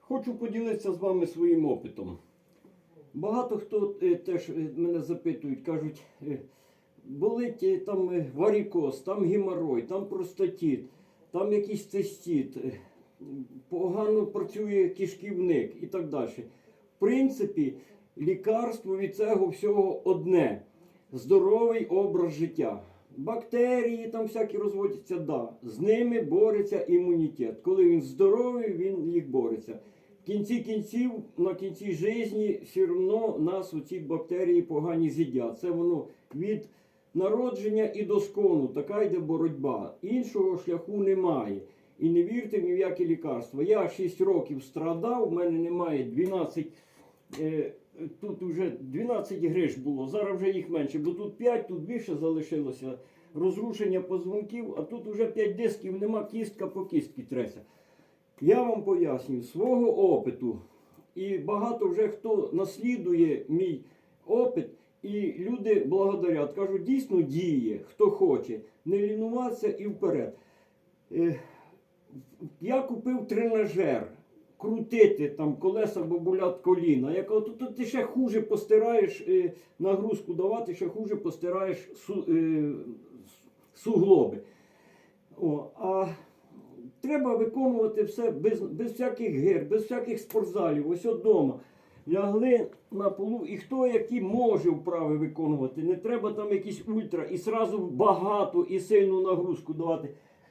Хочу поділитися з вами своїм опитом. Багато хто е, теж е, мене запитують, кажуть, е, болить там варікоз, там геморой, там простатіт, там якийсь цистіт, погано працює кишківник і так далі. В принципі, лікарство від цього всього одне здоровий образ життя. Бактерії там всякі розводяться, да. З ними бореться імунітет. Коли він здоровий, він їх бореться. В кінці кінців, на кінці житті, все одно нас оці бактерії погані з'їдять. Це воно від народження і до скону. Така йде боротьба. Іншого шляху немає. І не вірте ні в які лікарства. Я 6 років страдав, в мене немає 12. Е, тут вже 12 гриш було, зараз вже їх менше, бо тут 5, тут більше залишилося. Розрушення позвонків, а тут вже 5 дисків, нема кістка по кістки треться. Я вам пояснюю свого опиту. І багато вже хто наслідує мій опит, і люди благодарять. Кажуть, дійсно діє, хто хоче, не лінуватися і вперед. Е, я купив тренажер. Крутити там колеса, бо коліна. Я кажу, то, ти ще хуже постираєш е, нагрузку давати, ще хуже постираєш су, е, суглоби. О, а треба виконувати все без, без всяких гир, без всяких спортзалів, ось вдома. Лягли на полу, і хто які може вправи виконувати. Не треба там якісь ультра і сразу багато і сильну нагрузку давати.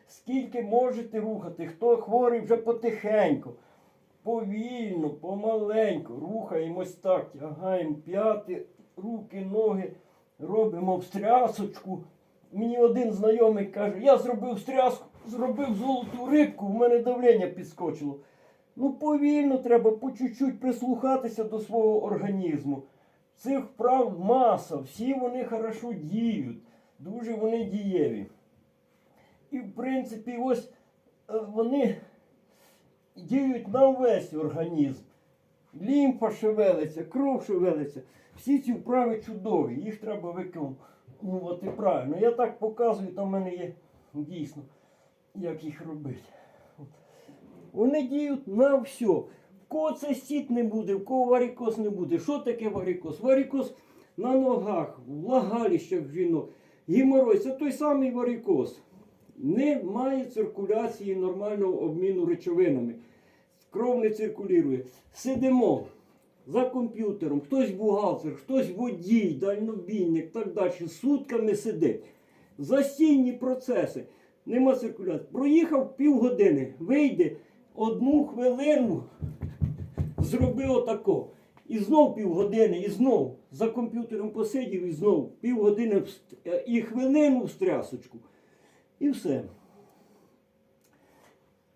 Скільки можете рухати, хто хворий вже потихеньку. Повільно, помаленьку, рухаємось так, тягаємо п'яти, руки, ноги, робимо встрясочку. Мені один знайомий каже, я зробив встряску, зробив золоту рибку, в мене давлення підскочило. Ну, повільно треба по чуть-чуть прислухатися до свого організму. Цих вправ маса, всі вони хорошо діють, дуже вони дієві. І в принципі, ось е, вони діють на весь організм. Лімфа шевелиться, кров шевелиться. Всі ці вправи чудові, їх треба виконувати правильно. Я так показую, там в мене є дійсно, як їх робити. Вони діють на все. В кого цистит не буде, в кого варикоз не буде. Що таке варикоз? Варикоз на ногах, в влагалищах жінок. Геморой це той самий варикоз. Немає циркуляції нормального обміну речовинами. Кров не циркулює. Сидимо за комп'ютером, хтось бухгалтер, хтось водій, дальнобійник, так далі. Сутками сидить. Застійні процеси. Нема циркуляції. Проїхав півгодини, вийде одну хвилину, зробив отако. І знов півгодини, і знов за комп'ютером посидів, і знов півгодини е, і хвилину в стрясочку. І все.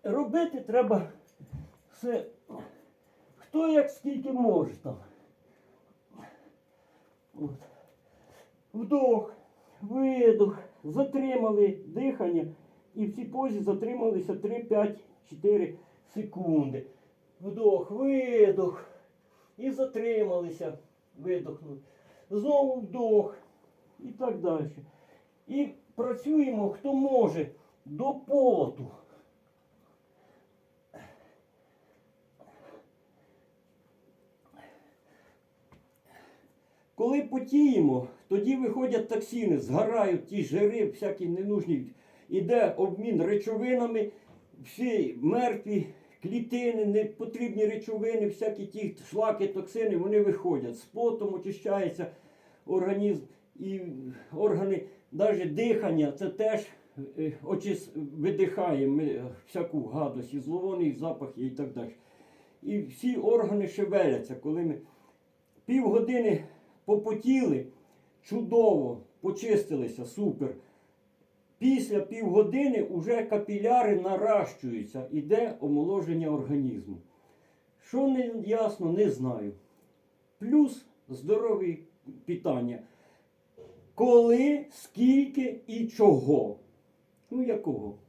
Робити треба все. Хто як скільки може там. От. Вдох, видох, затримали дихання і в цій позі затрималися 3, 5, 4 секунди. Вдох, видох. І затрималися, видохнули. Знову вдох. І так далі. І працюємо, хто може, до поту. Коли потіємо, тоді виходять токсини, згорають ті жири, всякі ненужні. Іде обмін речовинами, всі мертві клітини, непотрібні речовини, всякі ті шлаки, токсини, вони виходять. З потом очищається організм і органи, навіть дихання, це теж е, очис... видихає ми, всяку гадость, і зловоний запах і так далі. І всі органи шевеляться, коли ми півгодини попотіли, чудово, почистилися, супер. Після півгодини вже капіляри наращуються, іде омоложення організму. Що не ясно, не знаю. Плюс здорові питання. Коли, скільки і чого? Ну якого?